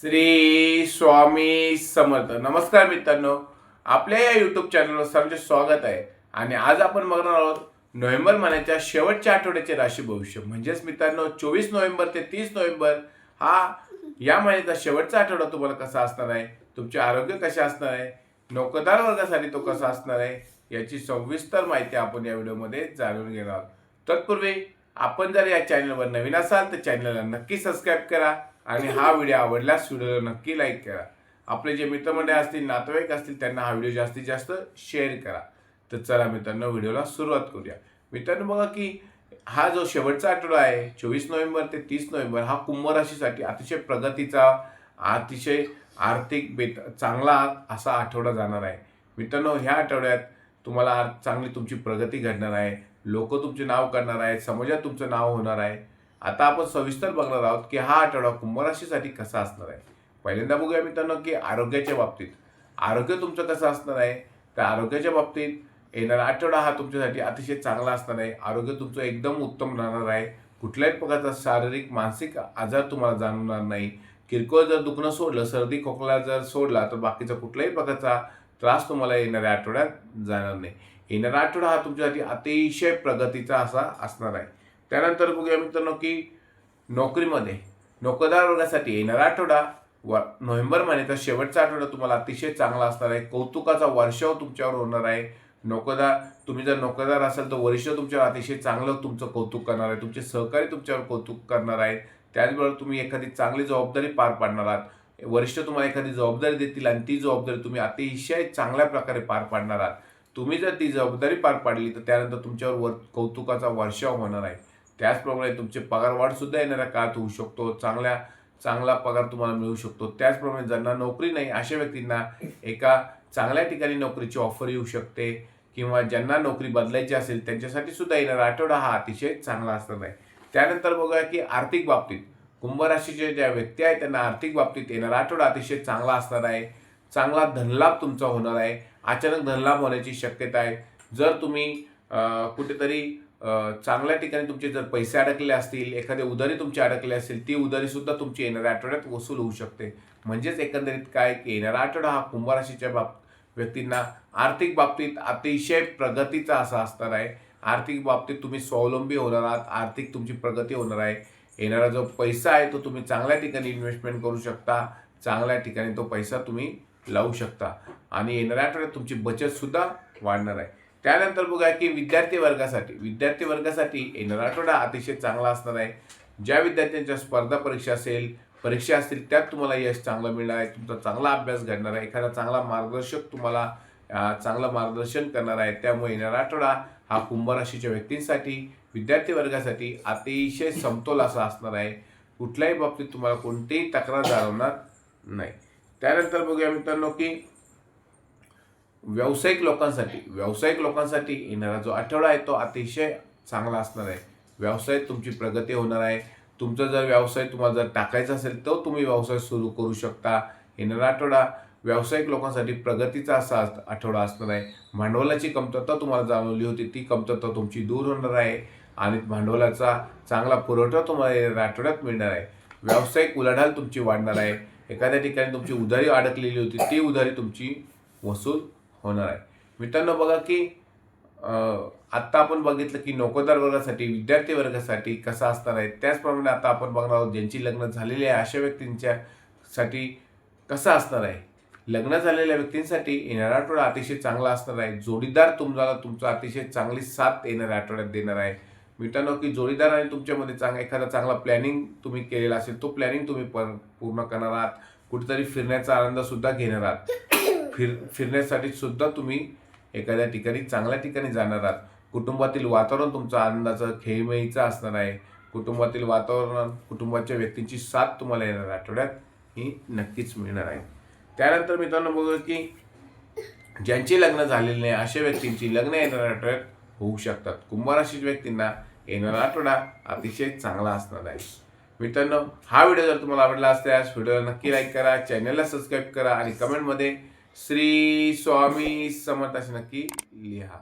श्री स्वामी समर्थ. नमस्कार मित्रांनो. आपल्या या यूट्यूब चॅनलवर सर्वांचे स्वागत आहे. आणि आज आपण बघणार आहोत नोव्हेंबर महिन्याच्या शेवटच्या आठवड्याचे राशी भविष्य. म्हणजेच मित्रांनो चोवीस नोव्हेंबर ते तीस नोव्हेंबर हा या महिन्याचा शेवटचा आठवडा तुम्हाला कसा असणार आहे? तुमचे आरोग्य कसे असणार आहे? नोकरदार वर्गासाठी तो कसा असणार आहे? याची सविस्तर माहिती आपण या व्हिडिओमध्ये जाणून घेणार आहोत. तत्पूर्वी आपण जर या चॅनलवर नवीन असाल तर चॅनलला नक्की सबस्क्राईब करा आणि हा व्हिडिओ आवडल्यास व्हिडिओला नक्की लाईक करा. आपले जे मित्रमंडळी असतील नातेवाईक असतील त्यांना हा व्हिडिओ जास्तीत जास्त शेअर करा. तर चला मित्रांनो व्हिडिओला सुरुवात करूया. मित्रांनो बघा की हा जो शेवटचा आठवडा आहे चोवीस नोव्हेंबर ते तीस नोव्हेंबर हा कुंभ राशीसाठी अतिशय प्रगतीचा अतिशय आर्थिक बेत चांगला असा आठवडा जाणार आहे. मित्रांनो ह्या आठवड्यात तुम्हाला चांगली तुमची प्रगती घडणार आहे. लोक तुमचे नाव करणार आहेत समाजात तुमचं नाव होणार आहे. आता आपण सविस्तर बघणार आहोत की हा आठवडा कुंभराशीसाठी कसा असणार आहे. पहिल्यांदा बघूया मित्रांनो की आरोग्याच्या बाबतीत. आरोग्य तुमचं कसं असणार आहे? तर आरोग्याच्या बाबतीत येणारा आठवडा हा तुमच्यासाठी अतिशय चांगला असणार आहे. आरोग्य तुमचं एकदम उत्तम राहणार आहे. कुठल्याही प्रकारचा शारीरिक मानसिक आजार तुम्हाला जाणवणार नाही. किरकोळ जर दुखणं सोडलं सर्दी खोकला जर सोडला तर बाकीचा कुठल्याही प्रकारचा त्रास तुम्हाला येणाऱ्या आठवड्यात जाणार नाही. येणारा आठवडा हा तुमच्यासाठी अतिशय प्रगतीचा असा असणार आहे. त्यानंतर बघूया मित्रांनो की नोकरीमध्ये नोकरदार वर्गासाठी येणारा आठवडा व नोव्हेंबर महिन्याचा शेवटचा आठवडा तुम्हाला अतिशय चांगला असणार आहे. कौतुकाचा वर्षाव तुमच्यावर होणार आहे. नोकरदार तुम्ही जर नोकरदार असाल तर वरिष्ठ तुमच्यावर अतिशय चांगलं तुमचं कौतुक करणार आहे. तुमचे सहकारी तुमच्यावर कौतुक करणार आहेत. त्याचबरोबर तुम्ही एखादी चांगली जबाबदारी पार पाडणार आहात. वरिष्ठ तुम्हाला एखादी जबाबदारी देतील आणि ती जबाबदारी तुम्ही अतिशय चांगल्या प्रकारे पार पाडणार आहात. तुम्ही जर ती जबाबदारी पार पाडली तर त्यानंतर तुमच्यावर वर कौतुकाचा वर्षाव होणार आहे. त्याचप्रमाणे तुमचे पगार वाढसुद्धा येणाऱ्या काळात होऊ शकतो. चांगल्या चांगला पगार तुम्हाला मिळू शकतो. त्याचप्रमाणे ज्यांना नोकरी नाही अशा व्यक्तींना एका चांगल्या ठिकाणी नोकरीची ऑफर येऊ शकते किंवा ज्यांना नोकरी बदलायची असेल त्यांच्यासाठी सुद्धा येणारा आठवडा हा अतिशय चांगला असणार आहे. त्यानंतर बघूया की आर्थिक बाबतीत कुंभ ज्या व्यक्ती आहेत त्यांना आर्थिक बाबतीत येणारा आठवडा अतिशय चांगला असणार आहे. चांगला धनलाभ तुमचा होणार आहे. अचानक धनलाभ होण्याची शक्यता आहे. जर तुम्ही कुठेतरी चांगल्या ठिकाणी तुमचे जर पैसे अडकले असतील एखादे उधारी तुमची अडकले असतील ती उधारीसुद्धा तुमची येणाऱ्या आठवड्यात वसूल होऊ शकते. म्हणजेच एकंदरीत काय की येणारा आठवडा हा कुंभराशीच्या बाब व्यक्तींना आर्थिक बाबतीत अतिशय प्रगतीचा असा असणार आहे. आर्थिक बाबतीत तुम्ही स्वावलंबी होणार आहात आर्थिक तुमची प्रगती होणार आहे. येणारा जो पैसा आहे तो तुम्ही चांगल्या ठिकाणी इन्व्हेस्टमेंट करू शकता. चांगल्या ठिकाणी तो पैसा तुम्ही लावू शकता. आणि येणाऱ्या आठवड्यात तुमची बचतसुद्धा वाढणार आहे. त्यानंतर बघा की विद्यार्थी वर्गासाठी विद्यार्थी वर्गासाठी येणारा आठवडा अतिशय चांगला असणार आहे. ज्या विद्यार्थ्यांच्या स्पर्धा परीक्षा असेल परीक्षा असतील त्यात तुम्हाला यश चांगलं मिळणार आहे. तुमचा चांगला अभ्यास घडणार आहे. एखादा चांगला मार्गदर्शक तुम्हाला चांगलं मार्गदर्शन करणार आहे. त्यामुळे येणारा आठवडा हा कुंभ राशीच्या व्यक्तींसाठी विद्यार्थी वर्गासाठी अतिशय समतोल असा असणार आहे. कुठल्याही बाबतीत तुम्हाला कोणतीही तक्रार जाणवणार नाही. त्यानंतर बघूया मित्रांनो की व्यावसायिक लोकांसाठी व्यावसायिक लोकांसाठी येणारा जो आठवडा आहे तो अतिशय चांगला असणार आहे. व्यवसायात तुमची प्रगती होणार आहे. तुमचा जर व्यवसाय तुम्हाला जर टाकायचा असेल तर तुम्ही व्यवसाय सुरू करू शकता. येणारा आठवडा व्यावसायिक लोकांसाठी प्रगतीचा असा आठवडा असणार आहे. भांडवलाची कमतरता तुम्हाला जाणवली होती ती कमतरता तुमची दूर होणार आहे आणि भांडवलाचा चांगला पुरवठा तुम्हाला येणाऱ्या आठवड्यात मिळणार आहे. व्यावसायिक उलाढाल तुमची वाढणार आहे. एखाद्या ठिकाणी तुमची उधारी अडकलेली होती ती उधारी तुमची वसूल होणार आहे. मित्रांनो बघा की आत्ता आपण बघितलं की नोकरदार वर्गासाठी विद्यार्थी वर्गासाठी कसा असणार आहे त्याचप्रमाणे आता आपण बघणार आहोत ज्यांची लग्न झालेली आहे अशा व्यक्तींच्या साठी कसं असणार आहे? लग्न झालेल्या व्यक्तींसाठी येणारा आठवडा अतिशय चांगला असणार आहे. जोडीदार तुम्हाला तुमचा अतिशय चांगली साथ येणाऱ्या आठवड्यात देणार आहे. मित्रांनो की जोडीदार आणि तुमच्यामध्ये चांग एखादा चांगला प्लॅनिंग तुम्ही केलेला असेल तो प्लॅनिंग तुम्ही पर पूर्ण करणार आहात. कुठेतरी फिरण्याचा आनंद सुद्धा घेणार आहात. फिर फिरण्यासाठी सुद्धा तुम्ही एखाद्या ठिकाणी चांगल्या ठिकाणी जाणार आहात. कुटुंबातील वातावरण तुमचं आनंदाचं खेळमेळीचं असणार आहे. कुटुंबातील वातावरण कुटुंबाच्या व्यक्तींची साथ तुम्हाला येणार आठवड्यात ही नक्कीच मिळणार आहे. त्यानंतर मित्रांनो बघूया की ज्यांची लग्न झालेली नाही अशा व्यक्तींची लग्न येणार आठवड्यात. होऊ शकतात. कुंभराशीच्या व्यक्तींना येणारा आठवडा अतिशय चांगला असणार आहे. मित्रांनो हा व्हिडिओ जर तुम्हाला आवडला असल्यास व्हिडिओला नक्की लाईक करा चॅनलला सबस्क्राईब करा आणि कमेंटमध्ये श्री स्वामी समर्थ असे नक्की लिहा.